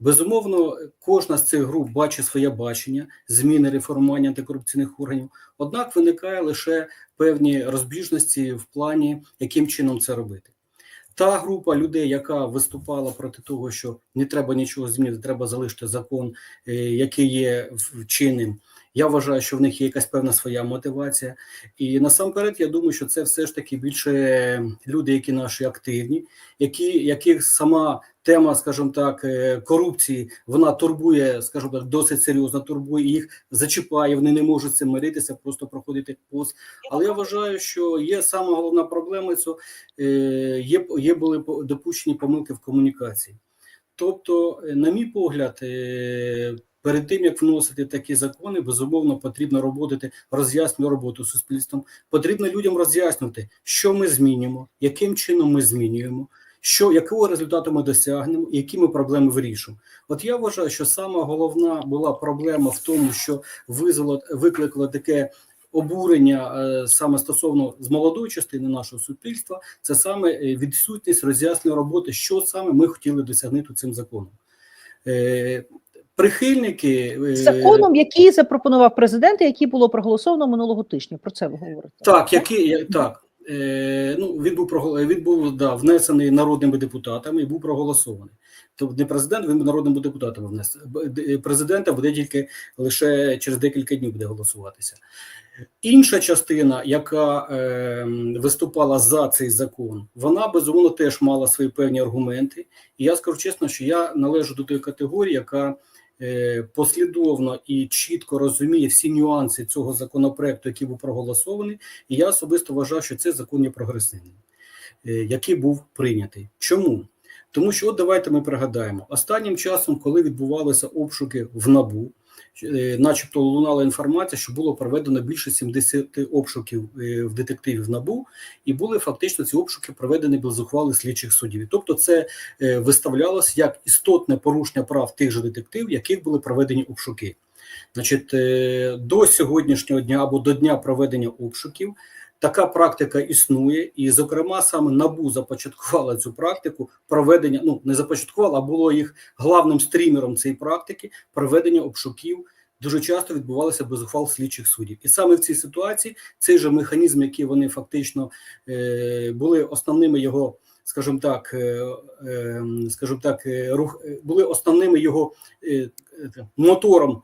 Безумовно, кожна з цих груп бачить своє бачення, зміни реформування антикорупційних органів. Однак виникає лише певні розбіжності в плані, яким чином це робити. Та група людей, яка виступала проти того, що не треба нічого змінити, треба залишити закон, е, який є чинним. Я вважаю, що в них є якась певна своя мотивація. І насамперед, я думаю, що це все ж таки більше люди, які наші активні, які, яких сама тема, скажімо так, е, корупції, вона турбує, скажімо так, досить серйозно турбує їх зачіпає. Вони не можуть цим миритися, просто проходити повз. Але я вважаю, що є саме головна проблема цього е, є, є були допущені помилки в комунікації. Тобто, е, на мій погляд, перед тим як вносити такі закони, безумовно потрібно робити роз'яснювальну роботу з суспільством. Потрібно людям роз'яснювати, що ми змінюємо, яким чином ми змінюємо. Що якого результату ми досягнемо, і які ми проблеми вирішуємо? От я вважаю, що сама головна була проблема в тому, що визвало викликало таке обурення е, саме стосовно з молодої частини нашого суспільства, це саме е, відсутність роз'яснення роботи, що саме ми хотіли досягнути цим законом. Прихильники е, законом, який запропонував президент, який було проголосовано минулого тижня. Про це ви говорите. Так, який так. Е, ну, він був він був да, внесений народними депутатами і був проголосований. Тобто не президент, він був народними депутатами внесений. Президента буде тільки лише через декілька днів буде голосуватися. Інша частина, яка е, виступала за цей закон, вона безумовно теж мала свої певні аргументи. І я скажу чесно, що я належу до тої категорії, яка послідовно і чітко розуміє всі нюанси цього законопроекту, який був проголосований. І я особисто вважав, що це закон є прогресивним, е, який був прийнятий. Чому? Тому що от давайте ми пригадаємо останнім часом, коли відбувалися обшуки в набу, е, начебто лунала інформація, що було проведено більше 70 обшуків е, в детективів набу, і були фактично ці обшуки проведені без ухвали слідчих суддів. Тобто, це е, виставлялось як істотне порушення прав тих же детективів, яких були проведені обшуки. Значить, до сьогоднішнього дня або до дня проведення обшуків така практика існує, і, зокрема, саме НАБУ започаткувала цю практику проведення. Ну не започаткувала, а було їх главним стрімером цієї практики проведення обшуків. Дуже часто відбувалося без ухвал слідчих суддів, і саме в цій ситуації цей же механізм, який вони фактично е, були основними його, скажімо так, е, е, скажімо так, е, рух були основними його мотором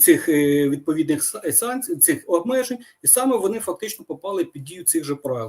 цих відповідних са- санкцій, цих обмежень, і саме вони фактично попали під дію цих же правил.